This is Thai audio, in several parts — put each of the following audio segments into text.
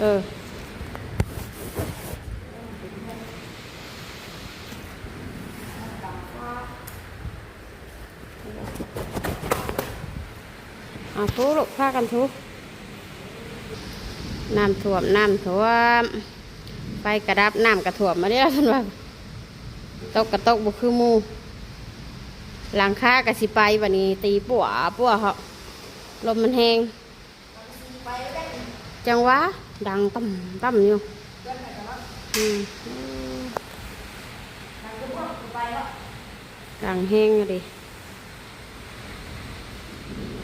เออ เอาทุลูกพากันทุน้ำท่วม น้ำท่วมไฟกระดับ น้ำกระท่วมมาเด้อท่านว่าตกกระตกบุคือมู หลังคากระสิไปวันนี้ ตีปัวปัวเหาะลมมันแหง จังวะดังต่ำต่ำอยู่อืมดังแห้งอยู่ดิ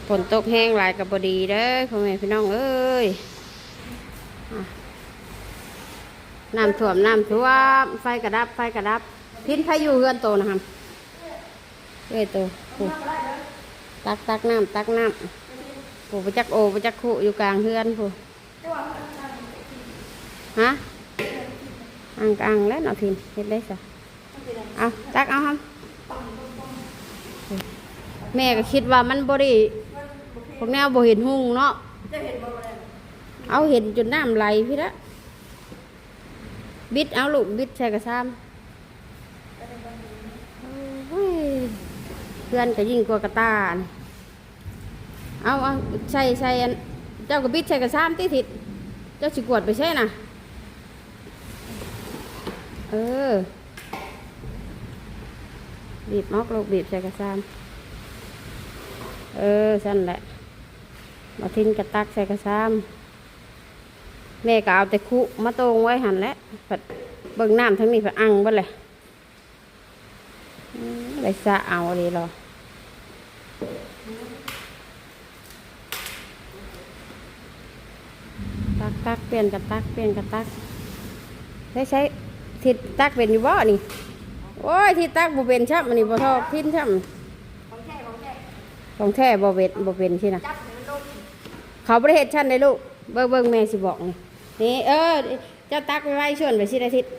ฝนตกแห้งหลายกับบดีเด้อพ่อแม่พี่น้องเอ้ยน้ำท่วมน้ำท่วมไฟกระดับไฟกระดับ พินพายุเฮือนโตนะครับเอ้ยโตโอ้ตักตักน้ำตักน้ำโอ้ประจักโอประจักคู่อยู่กลางเฮือนผู้ ฮะอังกอังแล้วเนาะทินเฮ็ดได้สะเอาตักเอาครับแม่ก็คิดว่ามันบริพวกแนวบ่เห็นหุ่งเนาะเอาเห็นจนน้ำไหลพี่ละบิดเอาลูกบิดใส่กระซ้ำโอ้ยเพื่อนก็ยิ่งกว่ากระตานเอาเอาใส่ใส่อัน เจ้าก็บิดใส่กระซ้ำที่ถิดเจ้าสิกวดไปใช่น่ะ เออ บีบมอกลูกบีบใส่กระซ้ำเออสั่นแหละมาทิ้งกระตักใส่กระซ้ำแม่ก็เอาแต่คุมาตรงไว้หันแล้วผัดเบิ่งน้ำทั้งนี้ผัดอังบ่เลยได้สะเอาเลยหรอ ตักตักเปลี่ยนกระตักเปลี่ยนกระตักใช้ใช้ทิศตักเป็นอยู่บ่นี่โอ้ยทิศตักบ่เป็นช่ำอันนี้บ่ทอทิ้นช่ำของแท้บ่เวทบ่เป็นใช่นะจับให้มันลงเขาประเทศชั้นได้ลูกเบิ่งเบิ่งแม่สิบอกนี่นี่เออเจ้าตักไปไว้ชวนไปสิอาทิตย์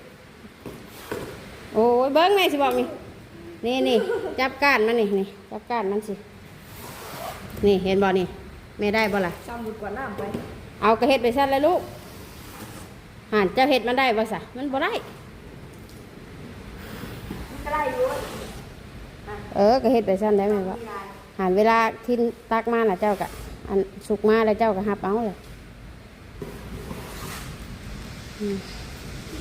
โอ้ยเบิ่งแม่สิบอกนี่นี่นี่จับก้านมันนี่นี่จับก้านมันสินี่เห็นบ่นี่แม่ได้บ่ล่ะซ้ำบุดกว่าน้ำไป เอากระเฮ็ดไปชั้นเลยลูกห่านเจ้าเฮ็ดมันได้บ่สะมันบ่ได้มันก็ได้อยู่เออกระเฮ็ดไปชั้นได้ไหมวะมีลายห่านเวลาที่ตักมาน่ะเจ้าก็อันสุกมาแล้วเจ้าก็หับเอาเลยที่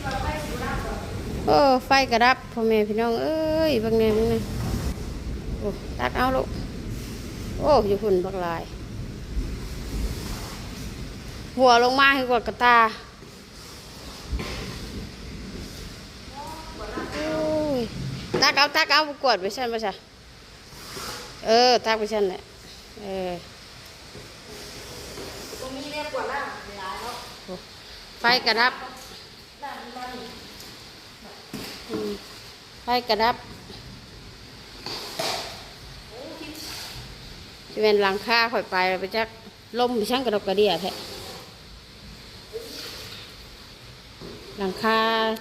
เราไปอยู่น้ำก่อนโอ้ไฟกระดับพ่อแม่พี่น้องเอ้ยบางแนบางแนโอ้ตักเอาลูกโอ้อยู่ฝุ่นบักลาย หัวลงมาให้กว่ากระตาตักเอาตักเอากวดไปชั้นไปใช่เออตักไปชั้นแหละเออตรงนี้เนี่ยกว่าน้ำมีลายเนาะโอ้ไฟกระดับไฟกระดับที่เป็นหลังคาข่อยไปไปจักล่มไปช่างกระดกกระเดียแท้ หลังคา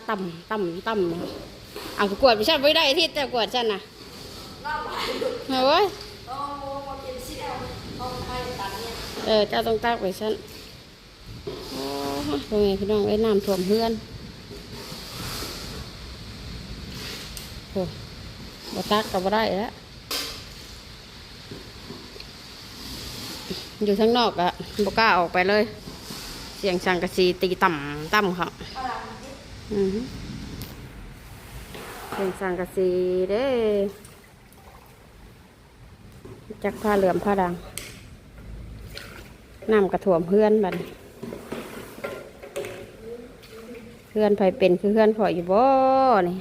ต่ำต่ำต่ำเอากวดไปช่างไม่ได้ที่แต่กวดฉันนะเฮ้ยเออเจ้าต้องตักไปฉันโอ้ยพ่อแม่พี่น้องไอ้น้ำท่วมเพื่อนโอ้บ่ตักก็บ่ได้แล้วอยู่ข้างนอกอะบกล้าออกไปเลย สียงสังกะสีตีต่ำต่ำเขาเอาหลังนิดอือฮึเสียงสังกะสีเด้จักผ้าเหลื่อมผ้าดังน้ำกระถ่วมเพื่อนบัดนี้เพื่อนไผเป็นคือเพื่อนพออยู่บ่นี่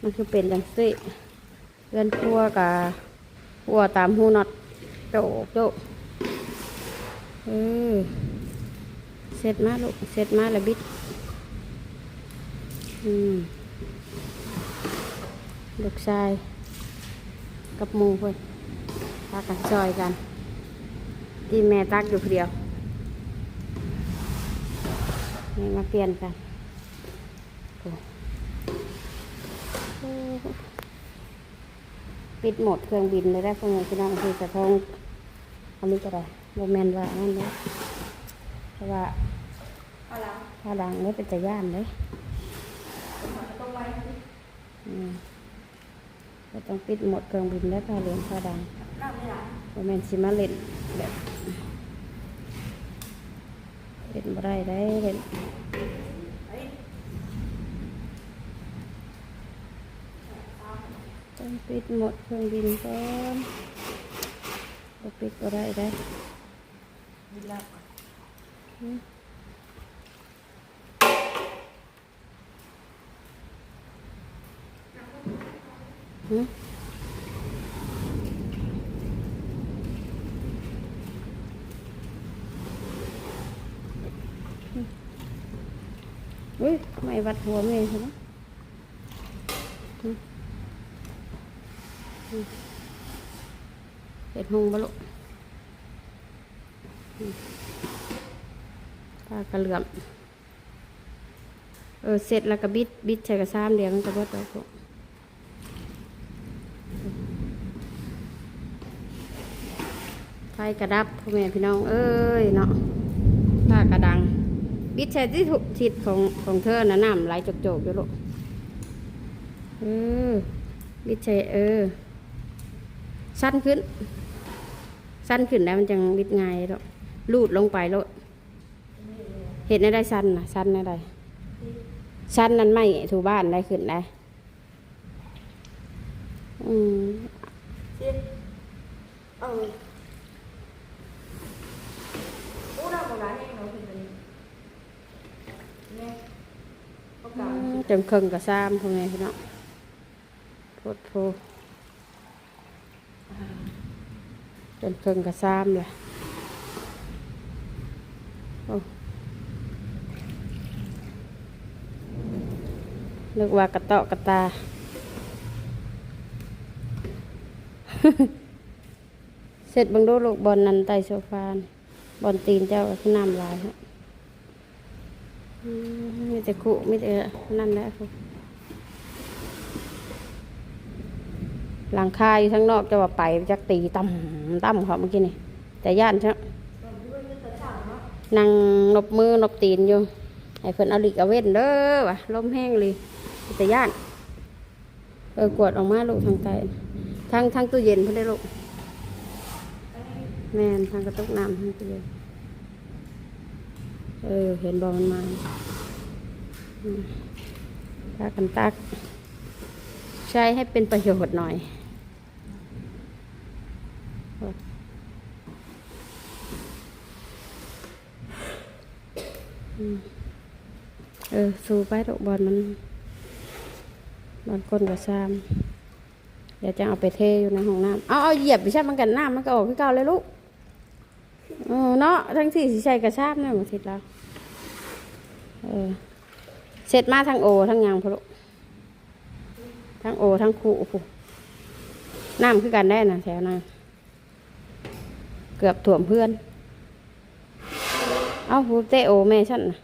มันคือเป็นจังสิเพื่อนพัวกับพัวตามหูน็อตโจกโจกเออ เสร็จมาลูก เสร็จมาล้วบิด อืมลูกชาย กับมูเพื่อนตักกันซอยกัน ที่แม่ตักอยู่คนเดียวนี่มาเปลี่ยนกันปิดหมดเครื่องบินเลยได้พวกนี้พี่น้องคือสะทองอันนี้ก็ได้โมเมนต์ว่าอันนั้นเลยเพราะว่า เอาละถ้าดังเลยเป็นตะย่านเลยตรงไว้อืมก็ต้องปิดหมดเครื่องบินแล้วค่ะเรียนถ้าดังน้ำไม่ไหลโมเมนสิมาเล่นแบบเล่นบ่ได้ได้เล่นต้องปิดหมดเครื่องบินก่อนบ่ปิดบ่ได้ได้ ดีแล้วหึอุ้ยไม่วัดหัวเมย์ใช่ไหมเห็ดหงบลุปลากระเหลื่อม เออ เสร็จแล้วก็บิด บิดใส่กระซ้ำเดียวมันก็บดแล้วก็ ฟกระดับพ่อแม่พี่น้อง เอ้ยเนาะผ้ากระดังบิดใส่ที่ถูกทิศของของเธอนะน้ำไหลจกๆอยู่ลูกเออบิดใส่เออ สั้นขึ้น สั้นขึ้นแล้วมันจังบิดง่ายล้วลูดลงไปล้วเห็นได้ได้สั้นนะสั้นได้ไสั้นนั้นไม่ถูบ้านได้ขึ้นได้อืมสิเอออู้เราของร้านเองเราคือเป็นเนี่ยเขาเก่า จนเครื่องกับซ้ำพ่อแม่พี่น้องโพดโพจนเครื่องกับซ้ำเลยโอ้นึกว่ากระเตาะกระตาเสร็จบังดูลูกบอลนันไตโซฟานบอลตีนเจ้าขึ้นน้ำลายฮะ มีแต่คุมีแต่นั่นแหละคุหลังคาอยู่ทั้งนอกจะว่าไปจักตีต่ำต่ำเขาเมื่อกี้นี่แต่ย่านใช่ตอนที่ว่าจะสั่งเนาะนั่งนบมือนบตีนอยู่ให้เพิ่นเอาลิกเอาเว้นเด้อว่ะลมแห้งเลยแต่ย่านเออกวดออกมาลูกทางใต้ทางทางตู้เย็นเพิ่นได้ลูกแม่นทางกระตุกน้ำทางตู้เย็น เออ เห็นบอมันมาตักกันตัก ใช้ให้เป็นประโยชน์หน่อย เออ สูไปดอกบอลมันบอลก้นกับซ้ำเดี๋ยวจะเอาไปเทอยู่ในห้องน้ำเอาเอาเหยียบไปใช่มันกันน้ำมันก็ออกขึ้นเก่าเลยลูก เออเนาะทั้งสี่สิใส่กระซ้ำเนี่ยหมดสิแล้วเออเสร็จมาทั้งโอทั้งหยังพะลูกทั้งโอทั้งคู่ผู้น้ำคือกันได้นะแถวนั้นเกือบถ่วมเพื่อน เอาผู้เตะโอแม่ฉันนะ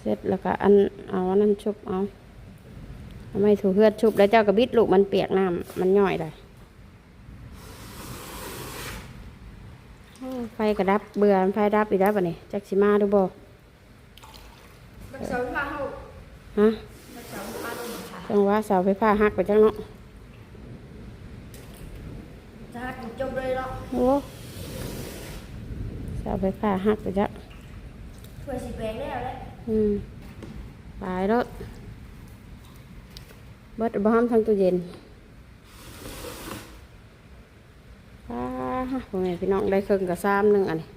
เสร็จแล้วก็อันเอาอันนั้นชุบเอา ไม่ถูเพื่อนชุบแล้วเจ้ากระบิดลูกมันเปียกน้ำมันย่อยเลยโอ้ไฟกระดับเบื่อไฟดับอีกแล้วปะนี่จักสิมาดูบ่มันเสาร์มาเขาฮะมันเสาร์มาตรงไหนคะจังหวะเสาไฟฟ้าหักไปจังเนาะจะหักจบเลยเนาะโอ้เสาไฟฟ้าหักไปจังถ้วยสีแดงแล้วแหละอืมตายรถ เบิดบ้ามทางตู้เย็นป้าพ่อแม่พี่น้องได้เครื่องกับซ้ำหนึ่งอันนี้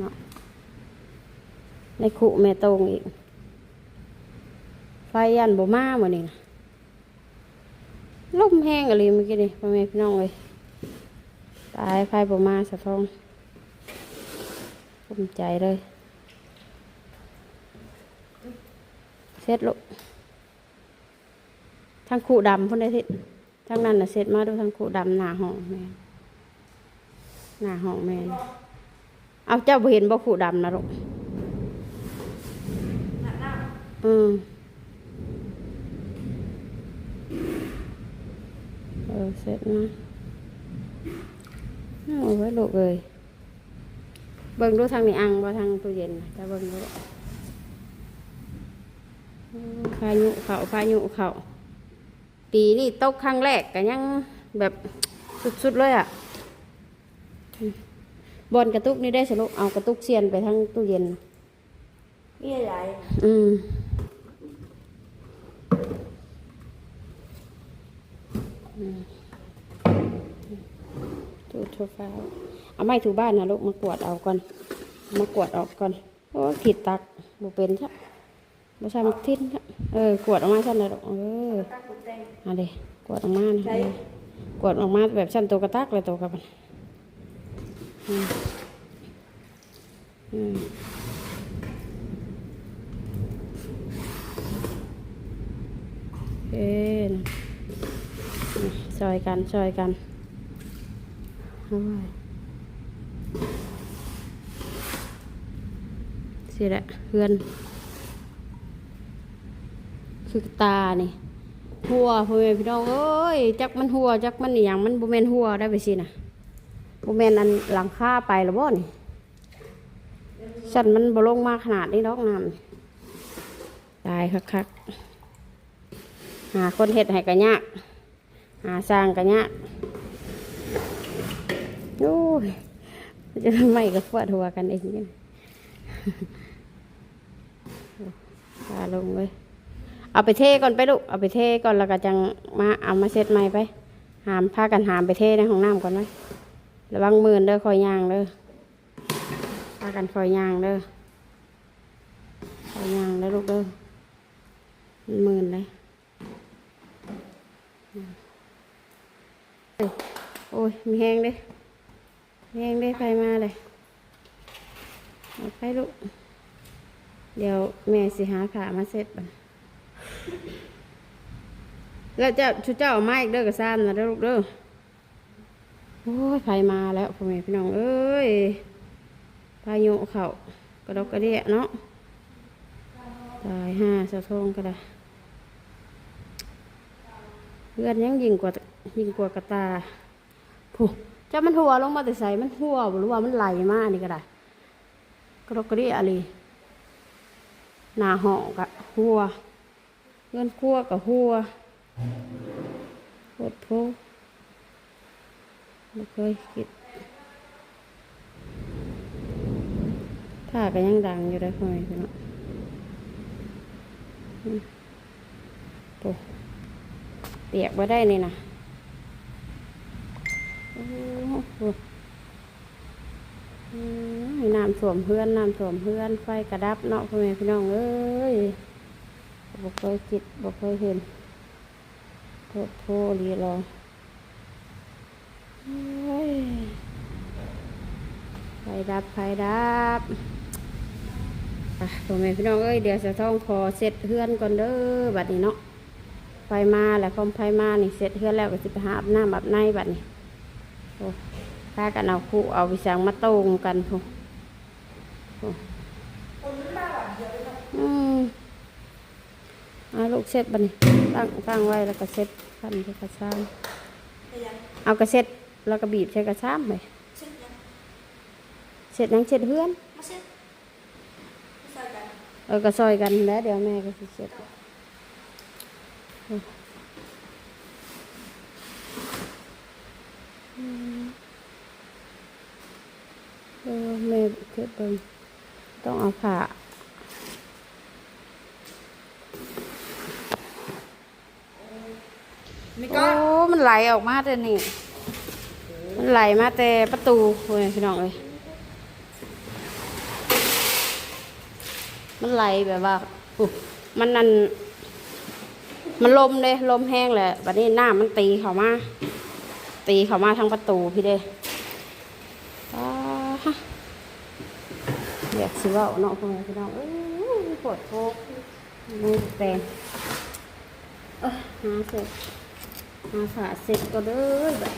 เนาะในขุแม่ตรงอีก ไฟยันบ่มาหมดนี่นะลมแห้งอะไรเมื่อกี้นี่พ่อแม่พี่น้องเลยตายไฟบ่มาสะท้องภูมิใจเลย เสร็จลูก ทางขู่ดำพุ่นได้ทิศทางนั้นน่ะเสร็จมาดูทางขู่ดำหน้าห้องแม่นหน้าห้องแม่นเอาเจ้าบ่เห็นบ่ขู่ดำนะลูกหนักหน้าอืมเออเสร็จนะเอาไว้ลูกเลยเบิ่งดูทางนี้อังบ่ทางตู้เย็นน่ะจะเบิ่งดูอืมพายุเขาพายุเขา ปีนี่ตกครั้งแรกก็ยังแบบสุดๆเลยอะอืมบอลกระตุกนี่ได้สรุปเอากระตุกเสียนไปทางตู้เย็นนี่อะไรอืมอืมถูโซฟาเอาไม้ถูบ้านนะลูกมากวาดเอาก่อน มากวาดออกก่อน โอ้ผิดตักบุเป็นใช่ บ่ใช่มักทิ้นซะเออกวาดออกมาชั้นเลยลูกเออตั้งคุณแตงเอาเดกวาดออกมานะเออกวาดออกมาแบบชั้นตัวกระตักเลยตัวกับมันอืมอืมเอ็นซอยกันซอยกันเอาไว้สิแหละเพื่อน คือตานี่หัวพ่อแม่พี่น้องเอ้ยจักมันหัวจักมันอย่างมันบ่แมนหัวได้ไปสินะบ่แมนอันหลังคาไปแล้วบ่นี่ฉันมันบลงมาขนาดนี้ดอกน้ำตายคักๆหาคนเห็ดให้กันยากหาสร้างกันยากโอ้ยจะทำไมกับปวดหัวกันเองเนี่ยพาลงเลย เอาไปเทก่อนไปลูก เอาไปเทก่อนแล้วก็จังมาเอามาเซ็ตใหม่ไป หามพากันหามไปเทในห้องน้ำก่อนไว้ระวังมือเด้อคอยยางเด้อพากันคอยยางเด้อคอยยางเด้อลูกเด้อมันมืนเลยโอ้ยมีแห้งเด้มีแห้งเด้ไปมาเลยเอาไปลูก เดี๋ยวแม่สิหาผ้ามาเซ็ตบัด แล้วเจ้าชุดเจ้าเอาไม้อีกเด้อกระซ้ำนะเด้อลูกเด้อโอ้ยไปมาแล้วพ่อแม่พี่น้องเอ้ยพายุเขากระดกกระเดียเนาะตายห้าสะทงก็ได้เพื่อนยังยิงกว่ายิงกว่ากระตาผู้จะมันหัวลงมาแต่ใส่มันหัวบ่รู้ว่ามันไหลมาอันนี่ก็ได้กระดกกระดิอะไรหนาหอกะหัว เงินคั่วกับหัวโคตรโพไม่เคยคิดถ้าก็ยังดังอยู่ได้พ่อแม่พี่น้องโอ้เปียกมาได้นี่นะโอ้โหน้ำท่วมเพื่อนน้ำท่วมเพื่อนไฟกระดับเนาะพ่อแม่พี่น้องเอ้ย บ่เคยคิดบ่เคยเห็นโทษโทษรีรอโอ้ยไฟดับไฟดับอะพ่อแม่พี่น้องเอ้ยเดี๋ยวจะต้องขอเสร็จเพื่อนก่อนเด้อบัดนี้เนาะไฟมาแล้วคอมไฟมานี่เสร็จเพื่อนแล้วก็สิไปหาอาบน้ำอาบในบัดนี้โอ้ากันเอาคู่เอาวิสังมาตรงกันพงโอ้อืม เอาลูกเซ็ตบันี้ตั้งตั้งไว้แล้วก็เซ็ตพันใส่กระซ้ำเอากระเซ็ตแล้วก็บีบใส่กระซ้ำไปเช็ดยังเซ็ตหยังเซ็ตเพื่อนเออกระซอยกันแล้วเดี๋ยวแม่ก็สิเซ็ตเออแม่เก็บเบิ่งต้องเอาผ้า ไม่โอ้ มันไหลออกมาแต่นี่ มันไหลมาแต่ประตูเว้ยพี่น้องเอ้ยมันไหลแบบว่าอุ๊มันนั่น มันลมเลยลมแห้งแหละบัดนี้น้ำมันตีเข้ามา ตีเข้ามาทางประตูพี่เด้อ่าฮะเดี๋ยวสิเว่าเนาะพ่อแม่พี่น้องเอ้ยปวดโคกมือแปลงเอ้ยหาเสร็จ มาผ่าเสร็จก็เลยแบบ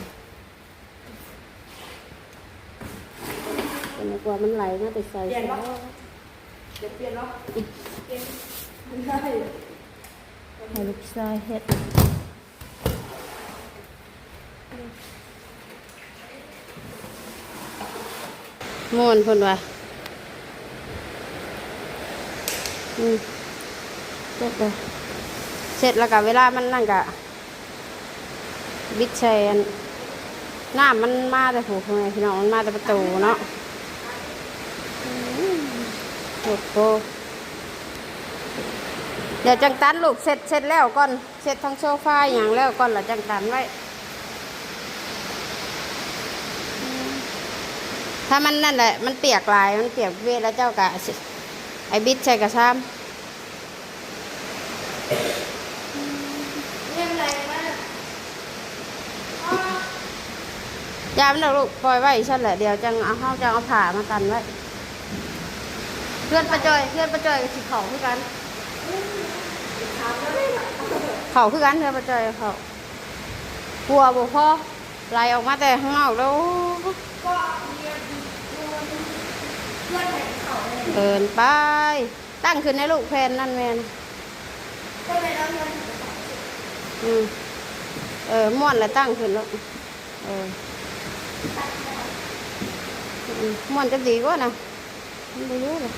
เป็นกว่ามันไหลมาแต่ใส่เปลี่ยนเสร็จวะเดี๋ยวเปลี่ยนวะเปลี่ยนไม่ได้ให้ลูกชายเฮ็ดม่วนเพิ่นว่าอืมเสร็จเลยเสร็จแล้วก็เวลามันนั่นก็บิ ดแชนน้ำมันมาแต่ผูกไงพี่น้องมันมาแต่ประตูเนาะอืมโอ้โหเดี๋ยวจังตันลูกเสร็จเสร็จแล้วก่อนเสร็จทั้งโซฟาอย่างแล้วก่อนแล้วจังตันไว้ ถ้ามันนั่นแหละมันเปียกลายมันเปียกเวทแล้วเจ้ากะไอ้บิดใส่กระซ้เรื่องอะไรมากำ ยามนลูกปล่อยไว้ฉันแหละเดี๋ยวจังเอาเข้าจังเอาผ่ามากันไว้ เพื่อนประจอยเพื่อนประจอยกับสิเขาคือกันเขาคือกันเพื่อนประจอยเขากลัวบุพ่อไล่ออกมาแต่ข้างนอกแล้วเพื่อนแข่งเขาเลยเดินไป ตั้งขึ้นในลูกแพนนั่นแมนเออหมเออม่วนแล้วตั้งขึ้นแล้วเออ มม่วนจะดีกว่านะมันไปเยอะเลย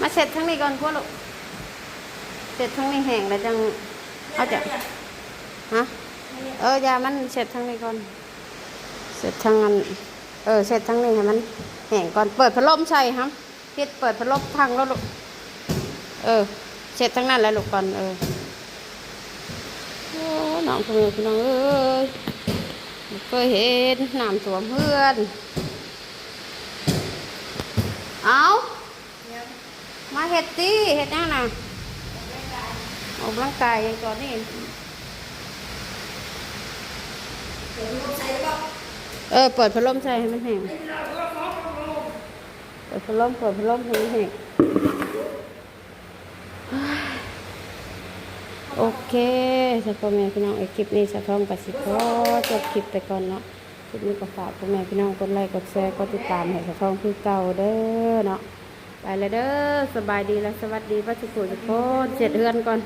มาเสร็จทั้งนี้ก่อนพวกลูกเสร็จทั้งนี้แห้งแล้วจังเอาจะฮะเออยามันเสร็จทั้งนี้ก่อน เสร็จทั้งนั้นเออเสร็จทั้งนี้ให้มันแห้งก่อนเปิดพัดลมใช่ครับพิดเปิดพัดลมทางแล้วลูกเออ เสร็จทั้งนั้นแล้วลูกก่อนเออน้องพี่น้องพี่น้องเอ้ยบ่เคยเห็นน้ำท่วมเพื่อน เอามาเห็ดตีเห็ดยังน่ะออกกำลังกายอย่างก่อนนี่เดี๋ยวลูกใส่ก็เออเปิดพัดลมใส่ให้มันแห้งเปิดพัดลมเปิดพัดลมให้มันแห้ง โอเคสำหรับพ่อแม่พี่น้องไอคลิปนี้สะท้องกับสิขอจบคลิปไปก่อนเนาะคลิปนี้ก็ฝากพ่อแม่พี่น้องกดไลค์กดแชร์กดติดตามให้สะท้องคือเก่าเด้อเนาะไปเลยเด้อสบายดีและสวัสดีพระสุขุทุกคนเจ็ดเดือนก่อน